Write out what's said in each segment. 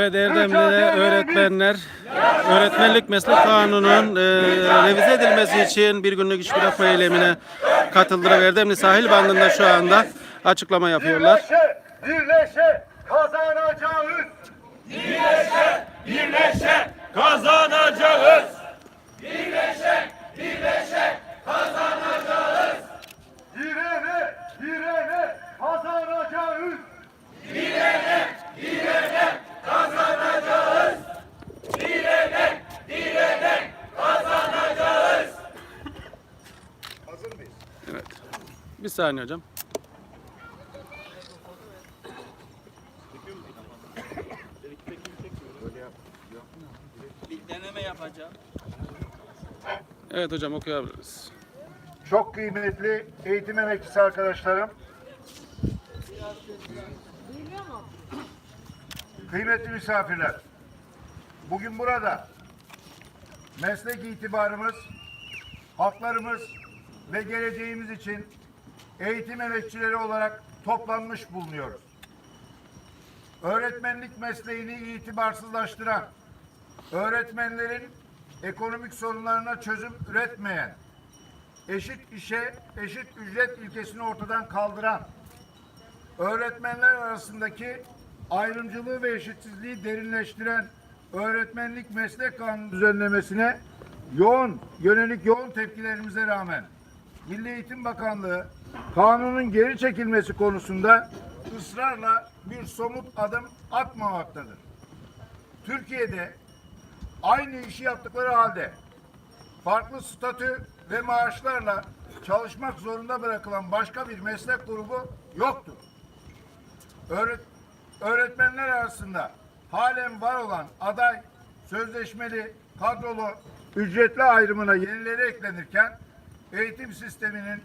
Evet Erdemli'de öğretmenler öğretmenlik meslek kanununun e, revize edilmesi için bir günlük iş bırakma eylemine katıldılar. Erdemli sahil bandında şu anda açıklama yapıyorlar. Birleşe, birleşe kazanacağız. Birleşe kazanacağız. Direne, direne kazanacağız. Hazır mıyız? Evet. Bir saniye hocam. Deneme yapacağım. Evet hocam okuyabiliriz. Çok kıymetli eğitim emekçisi arkadaşlarım. Kıymetli misafirler. Bugün burada meslek itibarımız, haklarımız ve geleceğimiz için eğitim emekçileri olarak toplanmış bulunuyoruz. Öğretmenlik mesleğini itibarsızlaştıran, öğretmenlerin ekonomik sorunlarına çözüm üretmeyen, eşit işe eşit ücret ilkesini ortadan kaldıran, öğretmenler arasındaki ayrımcılığı ve eşitsizliği derinleştiren öğretmenlik meslek kanunu düzenlemesine yoğun, yönelik yoğun tepkilerimize rağmen Milli Eğitim Bakanlığı kanunun geri çekilmesi konusunda ısrarla bir somut adım atmamaktadır. Türkiye'de aynı işi yaptıkları halde farklı statü ve maaşlarla çalışmak zorunda bırakılan başka bir meslek grubu yoktur. Öğret öğretmenler arasında halen var olan aday, sözleşmeli, kadrolu, ücretli ayrımına yenileri eklenirken eğitim sisteminin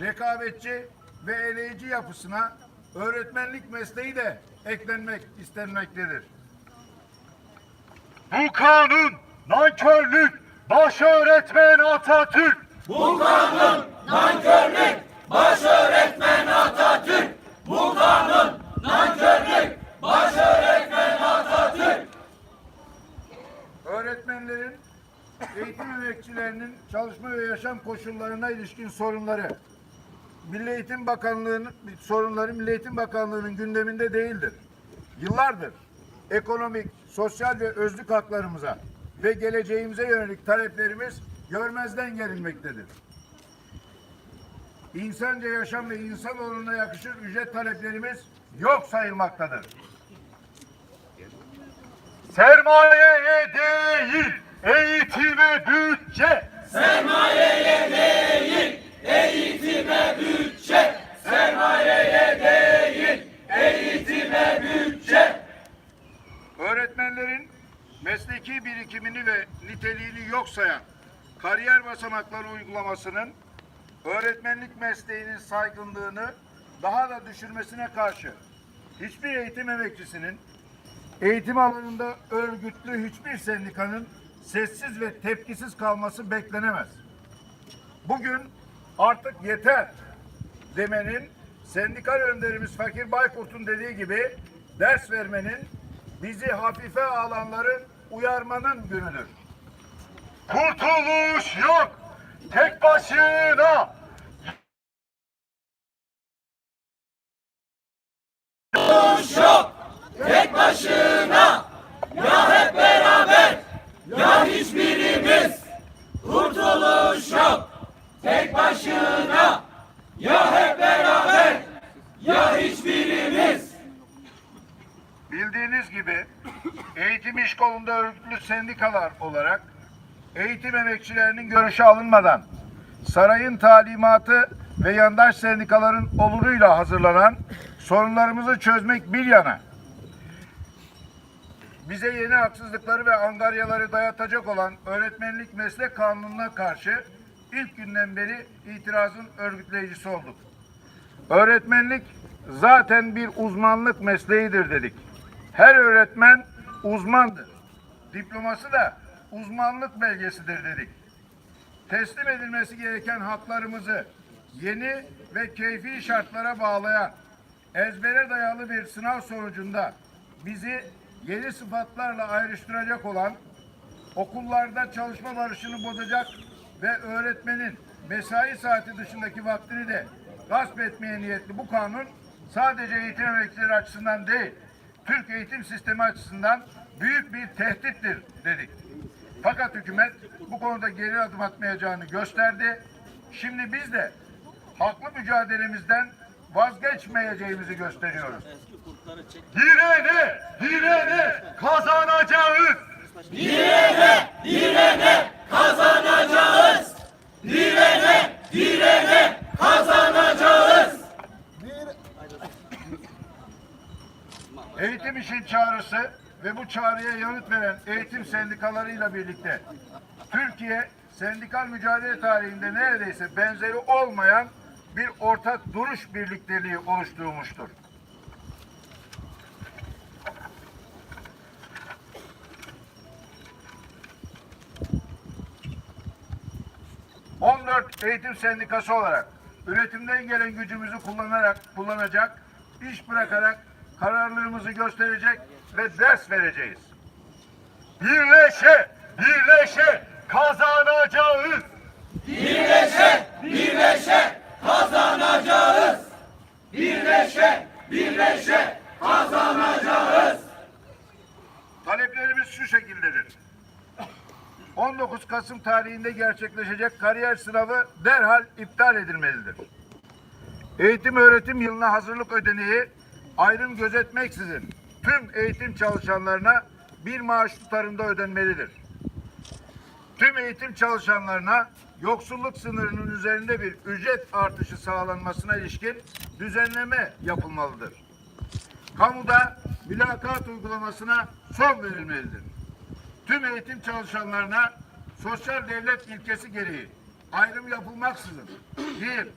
rekabetçi ve eleyici yapısına öğretmenlik mesleği de eklenmek istenmektedir. Bu kanun nankörlük, baş öğretmen Atatürk. Bu kanun nankörlük, baş öğretmen Atatürk. Bu kanun nankörlük, baş öğretmen Atatürk. Öğretmenlerin, eğitim emekçilerinin çalışma ve yaşam koşullarına ilişkin sorunları Milli Eğitim Bakanlığı'nın sorunları Milli Eğitim Bakanlığı'nın gündeminde değildir. Yıllardır ekonomik, sosyal ve özlük haklarımıza ve geleceğimize yönelik taleplerimiz görmezden gelinmektedir. İnsanca yaşam ve insan onuruna yakışır ücret taleplerimiz yok sayılmaktadır. Sermayeye değil, eğitime bütçe. Sermayeye değil, eğitime bütçe. Sermayeye değil, eğitime bütçe. Öğretmenlerin mesleki birikimini ve niteliğini yok sayan kariyer basamakları uygulamasının öğretmenlik mesleğinin saygınlığını daha da düşürmesine karşı hiçbir eğitim emekçisinin eğitim alanında örgütlü hiçbir sendikanın sessiz ve tepkisiz kalması beklenemez. Bugün artık yeter demenin sendikal önderimiz Fakir Baykurt'un dediği gibi ders vermenin bizi hafife alanları uyarmanın günüdür. Kurtuluş yok. Tek başına. yok tek başına ya hep beraber ya hiçbirimiz kurtuluş yok tek başına ya hep beraber ya hiçbirimiz. Bildiğiniz gibi eğitim iş kolunda örgütlü sendikalar olarak eğitim emekçilerinin görüşü alınmadan sarayın talimatı ve yandaş sendikaların oluruyla hazırlanan sorunlarımızı çözmek bir yana bize yeni haksızlıkları ve angaryaları dayatacak olan öğretmenlik meslek kanununa karşı ilk günden beri itirazın örgütleyicisi olduk. Öğretmenlik zaten bir uzmanlık mesleğidir dedik. Her öğretmen uzmandır. Diploması da uzmanlık belgesidir dedik. Teslim edilmesi gereken haklarımızı yeni ve keyfi şartlara bağlayan ezbere dayalı bir sınav sonucunda bizi yeni sıfatlarla ayrıştıracak olan, okullarda çalışma barışını bozacak ve öğretmenin mesai saati dışındaki vaktini de gasp etmeye niyetli bu kanun sadece eğitim emekçileri açısından değil, Türk eğitim sistemi açısından büyük bir tehdittir dedik. Fakat hükümet bu konuda geri adım atmayacağını gösterdi. Şimdi biz de haklı mücadelemizden vazgeçmeyeceğimizi gösteriyoruz. Direne, direne kazanacağız. Direne, direne kazanacağız. Direne, direne kazanacağız. Eğitim için çağrısı ve bu çağrıya yanıt veren eğitim sendikalarıyla birlikte Türkiye sendikal mücadele tarihinde neredeyse benzeri olmayan bir ortak duruş birlikteliği oluşturmuştur. ...14 eğitim sendikası olarak... ...üretimden gelen gücümüzü kullanarak, kullanacak... ...iş bırakarak kararlılığımızı gösterecek ve ders vereceğiz. Birleşe, birleşe kazanacağız. Birleşe, birleşe kazanacağız. Birleşe, birleşe kazanacağız. Taleplerimiz şu şekildedir. 19 Kasım tarihinde gerçekleşecek kariyer sınavı derhal iptal edilmelidir. Eğitim öğretim yılına hazırlık ödeneği ayrım gözetmeksizin tüm eğitim çalışanlarına bir maaş tutarında ödenmelidir. Tüm eğitim çalışanlarına yoksulluk sınırının üzerinde bir ücret artışı sağlanmasına ilişkin düzenleme yapılmalıdır. Kamuda mülakat uygulamasına son verilmelidir. Tüm eğitim çalışanlarına sosyal devlet ilkesi gereği ayrım yapılmaksızın bir,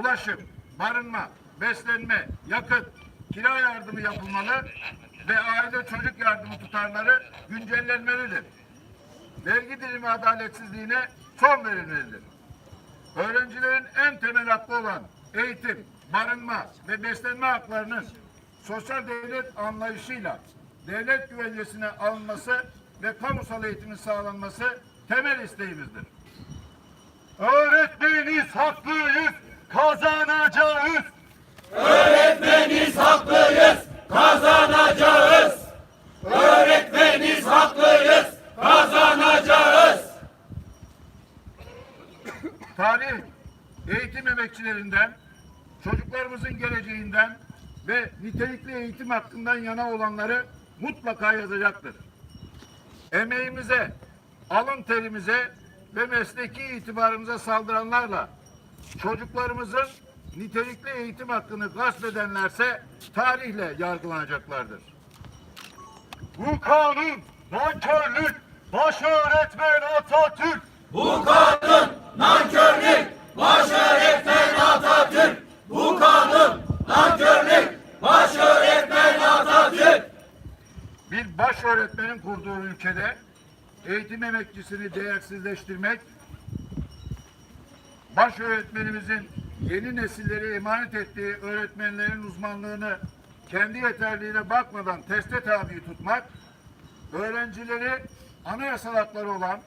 ulaşım, barınma, beslenme, yakıt, kira yardımı yapılmalı ve aile çocuk yardımı tutarları güncellenmelidir. Vergi dilimi adaletsizliğine son verilmelidir. Öğrencilerin en temel hakkı olan eğitim, barınma ve beslenme haklarının sosyal devlet anlayışıyla devlet güvencesine alınması ve kamusal eğitimin sağlanması temel isteğimizdir. Öğretmeniz haklıyız, kazanacağız. Öğretmeniz haklıyız, kazanacağız. Öğretmeniz haklıyız, kazanacağız. Tarih eğitim emekçilerinden, çocuklarımızın geleceğinden ve nitelikli eğitim hakkından yana olanları mutlaka yazacaktır. Emeğimize, alın terimize ve mesleki itibarımıza saldıranlarla çocuklarımızın nitelikli eğitim hakkını gasp edenlerse tarihle yargılanacaklardır. Bu kanun nankörlük, baş öğretmen Atatürk Bu kanun nankörlük, baş öğretmen Atatürk. Bu kanun nankörlük, baş öğretmen Atatürk. bir baş öğretmenin kurduğu ülkede eğitim emekçisini değersizleştirmek, baş öğretmenimizin yeni nesillere emanet ettiği öğretmenlerin uzmanlığını kendi yeterliğine bakmadan teste tabi tutmak, öğrencileri anayasal hakları olan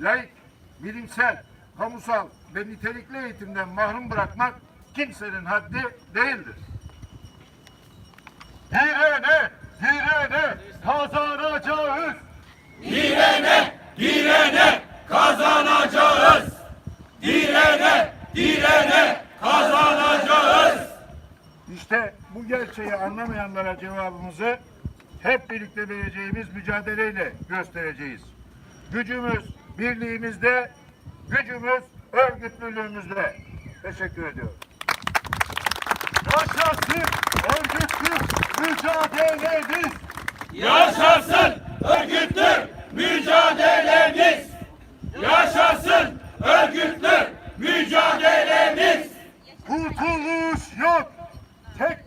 laik, bilimsel, kamusal ve nitelikli eğitimden mahrum bırakmak kimsenin haddi değildir. Direne, direne kazanacağız. Direne, direne kazanacağız. Direne, direne kazanacağız. İşte bu gerçeği anlamayanlara cevabımızı hep birlikte vereceğimiz mücadeleyle göstereceğiz. Gücümüz birliğimizde, gücümüz örgütlülüğümüzde. Teşekkür ediyorum. Yaşasın örgütlü mücadelemiz. Yaşasın örgütlü mücadelemiz. Yaşasın örgütlü mücadelemiz. Kurtuluş yok. Tek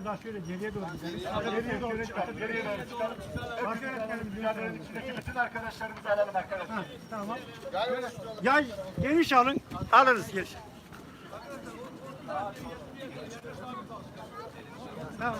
daha şöyle geriye doğru gidelim. Geriye doğru çıkalım. Geriye doğru çıkalım. Hepimiz mücadelenin içindeki bütün arkadaşlarımızı alalım arkadaşlar. Tamam. Ya geniş alın, alırız geniş. Tamam.